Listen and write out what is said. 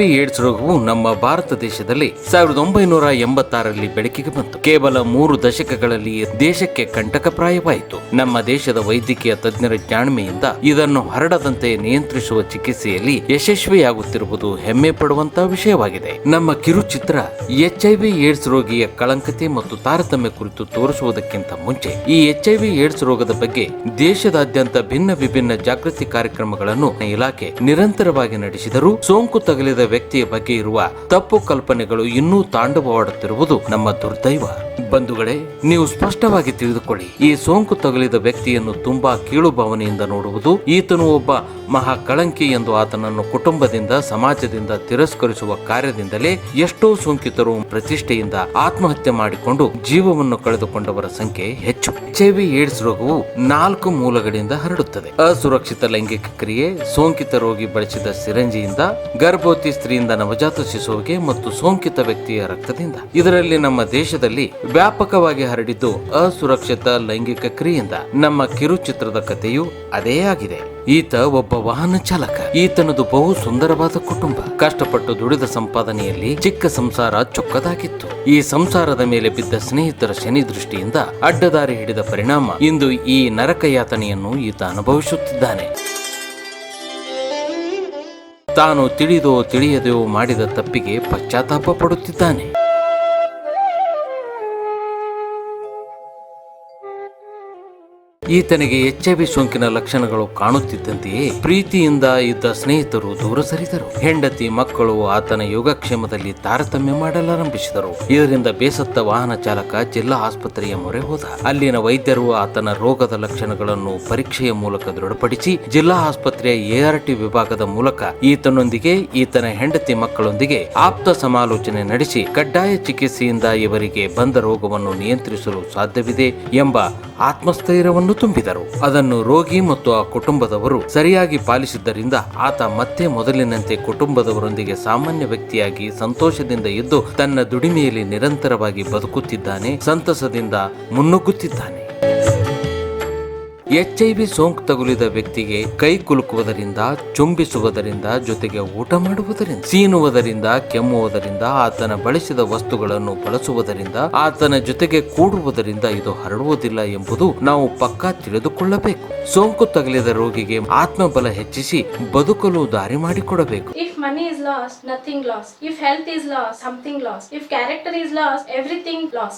AIDS ರೋಗವು ನಮ್ಮ ಭಾರತ ದೇಶದಲ್ಲಿ ಸಾವಿರದ ಒಂಬೈನೂರ ಎಂಬತ್ತಾರರಲ್ಲಿ ಬೆಳಕಿಗೆ ಬಂತು. ಕೇವಲ ಮೂರು ದಶಕಗಳಲ್ಲಿ ದೇಶಕ್ಕೆ ಕಂಟಕಪ್ರಾಯವಾಯಿತು ನಮ್ಮ ದೇಶದ ವೈದ್ಯಕೀಯ ತಜ್ಞರ ಜಾಣ್ಮೆಯಿಂದ ಇದನ್ನು ಹರಡದಂತೆ ನಿಯಂತ್ರಿಸುವ ಚಿಕಿತ್ಸೆಯಲ್ಲಿ ಯಶಸ್ವಿಯಾಗುತ್ತಿರುವುದು ಹೆಮ್ಮೆ ಪಡುವಂತಹ ವಿಷಯವಾಗಿದೆ. ನಮ್ಮ ಕಿರುಚಿತ್ರ ಎಚ್ ಐ ವಿ ಏಡ್ಸ್ ರೋಗಿಯ ಕಳಂಕತೆ ಮತ್ತು ತಾರತಮ್ಯ ಕುರಿತು ತೋರಿಸುವುದಕ್ಕಿಂತ ಮುಂಚೆ ಈ ಎಚ್ ಐ ವಿ ಏಡ್ಸ್ ರೋಗದ ಬಗ್ಗೆ ದೇಶದಾದ್ಯಂತ ಭಿನ್ನ ವಿಭಿನ್ನ ಜಾಗೃತಿ ಕಾರ್ಯಕ್ರಮಗಳನ್ನು ಇಲಾಖೆ ನಿರಂತರವಾಗಿ ನಡೆಸಿದರೂ ಸೋಂಕು ತಗುಲಿದ ವ್ಯಕ್ತಿಯ ಬಗ್ಗೆ ಇರುವ ತಪ್ಪು ಕಲ್ಪನೆಗಳು ಇನ್ನೂ ತಾಂಡವವಾಡುತ್ತಿರುವುದು ನಮ್ಮ ದುರ್ದೈವ. ಬಂಧುಗಳೇ, ನೀವು ಸ್ಪಷ್ಟವಾಗಿ ತಿಳಿದುಕೊಳ್ಳಿ, ಈ ಸೋಂಕು ತಗುಲಿದ ವ್ಯಕ್ತಿಯನ್ನು ತುಂಬಾ ಕೀಳು ಭಾವನೆಯಿಂದ ನೋಡುವುದು, ಈತನು ಒಬ್ಬ ಮಹಾ ಕಳಂಕಿ ಎಂದು ಆತನನ್ನು ಕುಟುಂಬದಿಂದ, ಸಮಾಜದಿಂದ ತಿರಸ್ಕರಿಸುವ ಕಾರ್ಯದಿಂದಲೇ ಎಷ್ಟೋ ಸೋಂಕಿತರು ಪ್ರತಿಷ್ಠೆಯಿಂದ ಆತ್ಮಹತ್ಯೆ ಮಾಡಿಕೊಂಡು ಜೀವವನ್ನು ಕಳೆದುಕೊಂಡವರ ಸಂಖ್ಯೆ ಹೆಚ್ಚು. ಎಚ್ಐವಿ ಏಡ್ಸ್ ರೋಗವು ನಾಲ್ಕು ಮೂಲಗಳಿಂದ ಹರಡುತ್ತದೆ. ಅಸುರಕ್ಷಿತ ಲೈಂಗಿಕ ಕ್ರಿಯೆ, ಸೋಂಕಿತ ರೋಗಿ ಬಳಸಿದ ಸಿರಂಜಿಯಿಂದ, ಗರ್ಭವತಿ ಸ್ತ್ರೀಯಿಂದ ನವಜಾತ ಶಿಶುವಿಗೆ ಮತ್ತು ಸೋಂಕಿತ ವ್ಯಕ್ತಿಯ ರಕ್ತದಿಂದ. ಇದರಲ್ಲಿ ನಮ್ಮ ದೇಶದಲ್ಲಿ ವ್ಯಾಪಕವಾಗಿ ಹರಡಿದ್ದು ಅಸುರಕ್ಷಿತ ಲೈಂಗಿಕ ಕ್ರಿಯೆಯಿಂದ ನಮ್ಮ ಕಿರುಚಿತ್ರದ ಕಥೆಯು ಅದೇ ಆಗಿದೆ. ಈತ ಒಬ್ಬ ವಾಹನ ಚಾಲಕ. ಈತನದು ಬಹು ಸುಂದರವಾದ ಕುಟುಂಬ. ಕಷ್ಟಪಟ್ಟು ದುಡಿದ ಸಂಪಾದನೆಯಲ್ಲಿ ಚಿಕ್ಕ ಸಂಸಾರ ಚೊಕ್ಕದಾಗಿತ್ತು. ಈ ಸಂಸಾರದ ಮೇಲೆ ಬಿದ್ದ ಸ್ನೇಹಿತರ ಶನಿ ದೃಷ್ಟಿಯಿಂದ ಅಡ್ಡದಾರಿ ಹಿಡಿದ ಪರಿಣಾಮ ಇಂದು ಈ ನರಕ ಯಾತನೆಯನ್ನು ಈತ ಅನುಭವಿಸುತ್ತಿದ್ದಾನೆ. ತಾನು ತಿಳಿದೋ ತಿಳಿಯದೋ ಮಾಡಿದ ತಪ್ಪಿಗೆ ಪಶ್ಚಾತ್ತಾಪ ಪಡುತ್ತಿದ್ದಾನೆ. ಈತನಿಗೆ ಎಚ್ ಐ ವಿ ಸೋಂಕಿನ ಲಕ್ಷಣಗಳು ಕಾಣುತ್ತಿದ್ದಂತೆಯೇ ಪ್ರೀತಿಯಿಂದ ಇದ್ದ ಸ್ನೇಹಿತರು ದೂರ ಸರಿದರು. ಹೆಂಡತಿ, ಮಕ್ಕಳು ಆತನ ಯೋಗಕ್ಷೇಮದಲ್ಲಿ ತಾರತಮ್ಯ ಮಾಡಲಾರಂಭಿಸಿದರು. ಇದರಿಂದ ಬೇಸತ್ತ ವಾಹನ ಚಾಲಕ ಜಿಲ್ಲಾ ಆಸ್ಪತ್ರೆಯ ಮೊರೆ ಹೋದ. ಅಲ್ಲಿನ ವೈದ್ಯರು ಆತನ ರೋಗದ ಲಕ್ಷಣಗಳನ್ನು ಪರೀಕ್ಷೆಯ ಮೂಲಕ ದೃಢಪಡಿಸಿ, ಜಿಲ್ಲಾ ಆಸ್ಪತ್ರೆಯ ಎಆರ್ಟಿ ವಿಭಾಗದ ಮೂಲಕ ಈತನೊಂದಿಗೆ, ಈತನ ಹೆಂಡತಿ ಮಕ್ಕಳೊಂದಿಗೆ ಆಪ್ತ ಸಮಾಲೋಚನೆ ನಡೆಸಿ, ಕಡ್ಡಾಯ ಚಿಕಿತ್ಸೆಯಿಂದ ಇವರಿಗೆ ಬಂದ ರೋಗವನ್ನು ನಿಯಂತ್ರಿಸಲು ಸಾಧ್ಯವಿದೆ ಎಂಬ ಆತ್ಮಸ್ಥೈರ್ಯವನ್ನು ತುಂಬಿದರು. ಅದನ್ನು ರೋಗಿ ಮತ್ತು ಆ ಕುಟುಂಬದವರು ಸರಿಯಾಗಿ ಪಾಲಿಸಿದ್ದರಿಂದ ಆತ ಮತ್ತೆ ಮೊದಲಿನಂತೆ ಕುಟುಂಬದವರೊಂದಿಗೆ ಸಾಮಾನ್ಯ ವ್ಯಕ್ತಿಯಾಗಿ ಸಂತೋಷದಿಂದ ಇದ್ದು ತನ್ನ ದುಡಿಮೆಯಲ್ಲಿ ನಿರಂತರವಾಗಿ ಬದುಕುತ್ತಿದ್ದಾನೆ, ಸಂತಸದಿಂದ ಮುನ್ನುಗ್ಗುತ್ತಿದ್ದಾನೆ. ಎಚ್ಐವಿ ಸೋಂಕು ತಗುಲಿದ ವ್ಯಕ್ತಿಗೆ ಕೈ ಕುಲುಕುವುದರಿಂದ, ಚುಂಬಿಸುವುದರಿಂದ, ಜೊತೆಗೆ ಊಟ ಮಾಡುವುದರಿಂದ, ಸೀನುವುದರಿಂದ, ಕೆಮ್ಮುವುದರಿಂದ, ಆತನ ಬಳಸಿದ ವಸ್ತುಗಳನ್ನು ಬಳಸುವುದರಿಂದ, ಆತನ ಜೊತೆಗೆ ಕೂಡುವುದರಿಂದ ಇದು ಹರಡುವುದಿಲ್ಲ ಎಂಬುದು ನಾವು ಪಕ್ಕಾ ತಿಳಿದುಕೊಳ್ಳಬೇಕು. ಸೋಂಕು ತಗುಲಿದ ರೋಗಿಗೆ ಆತ್ಮಬಲ ಹೆಚ್ಚಿಸಿ ಬದುಕಲು ದಾರಿ ಮಾಡಿಕೊಡಬೇಕು. If money is lost nothing lost if health is lost something lost if character is lost everything lost.